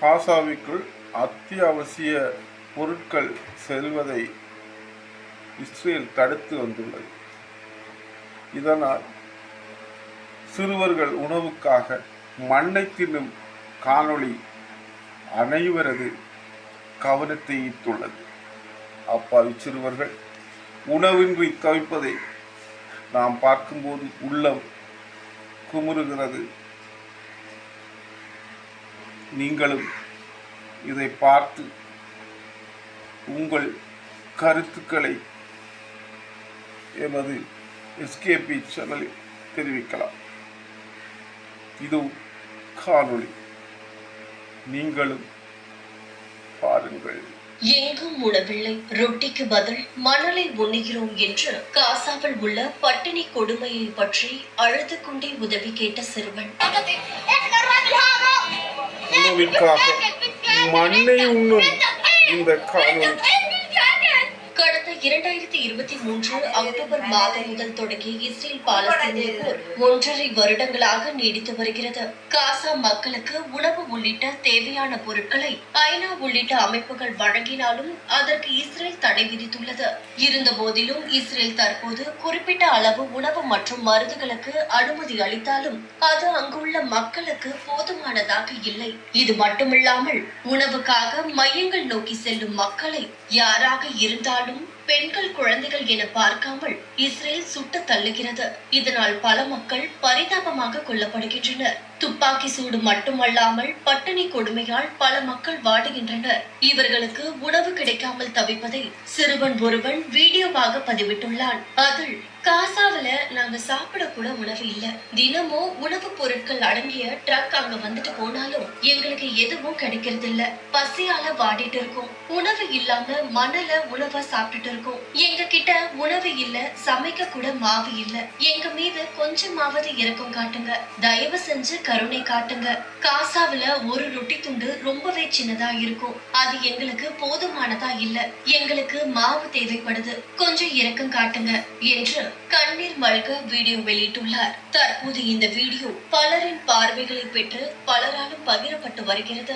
காசாவிற்குள் அத்தியாவசிய பொருட்கள் செல்வதை இஸ்ரேல் தடுத்து வந்துள்ளது. இதனால் சிறுவர்கள் உணவுக்காக மண்ணை தின்னும் காணொளி அனைவரது கவனத்தை ஈர்த்துள்ளது. அப்பாவி சிறுவர்கள் உணவின்றி தவிப்பதை நாம் பார்க்கும்போது உள்ளம் குமுறுகிறது. நீங்களும் இதை பார்த்து உங்கள் கருத்துக்களை எமது எஸ்கேபி சேனலில் தெரிவிக்கலாம். இது காணொளி. நீங்களும் பாருங்கள். எங்கும் உணவில்லை. ரொட்டிக்கு பதில் மணலை உண்ணுகிறோம் என்று காசாவில் உள்ள பட்டினி கொடுமையை பற்றி அழுது கொண்டே உதவி கேட்ட சிறுவன். உணவிற்காக மண்ணை உண்ணும் இந்த கடந்த இரண்டாயிரத்தி இருபத்தி மூன்று அக்டோபர் மாதம் முதல் தொடங்கிய இஸ்ரேல் பாலஸ்தீனிய போர் ஒன்றரை வருடங்களாக நீடித்து வருகிறது. காசா மக்களுக்கு உணவு உள்ளிட்ட தேவையான பொருட்களை ஐநா உள்ளிட்ட அமைப்புகள் வழங்கினாலும் அதற்கு இஸ்ரேல் தடை விதித்துள்ளது. இருந்த போதிலும் இஸ்ரேல் தற்போது குறிப்பிட்ட அளவு உணவு மற்றும் மருந்துகளுக்கு அனுமதி அளித்தாலும் அது அங்குள்ள மக்களுக்கு போதுமானதாக இல்லை. இது மட்டுமில்லாமல் உணவுக்காக மையங்கள் நோக்கி செல்லும் மக்களை யாராக இருந்தாலும் பெண்கள் குழந்தைகள் என பார்க்காமல் இஸ்ரேல் சுட்டு தள்ளுகிறது. இதனால் பல மக்கள் பரிதாபமாக கொல்லப்படுகின்றனர். துப்பாக்கி சூடு மட்டுமல்லாமல் பட்டினி கொடுமையால் பல மக்கள் வாடுகின்றனர். இவர்களுக்கு உணவு கிடைக்காமல் தவிப்பதை சிறுவன் ஒருவன் வீடியோவாக பதிவிட்டுள்ளான். அதில் காசாவில நாங்க சாப்பிட கூட உணவு இல்ல. தினமும் உணவு பொருட்கள் அடங்கிய ட்ரக் அங்க வந்துட்டு போனாலும் எங்களுக்கு எதுவும் கிடைக்கிறது இல்ல பசியால வாடிட்டு இருக்கோம். உணவு இல்லாம மணல உணவா சாப்பிட்டுட்டு இருக்கோம். எங்க கிட்ட உணவு இல்ல சமைக்க கூட மாவு இல்ல. எங்க மீது கொஞ்சமாவது இறக்கம் காட்டுங்க. தயவு செஞ்சு கருணை காட்டுங்க. காசாவில ஒரு ரொட்டி துண்டு ரொம்பவே சின்னதா இருக்கும். அது எங்களுக்கு போதுமானதா இல்ல. எங்களுக்கு மாவு தேவைப்படுது. கொஞ்சம் இரக்கம் காட்டுங்க என்று கண்ணீர் மல்க வீடியோ வெளியிட்டுள்ளார். தற்போது இந்த வீடியோ பலரின் பார்வைகளை பெற்று பலராலும் பகிரப்பட்டு வருகிறது.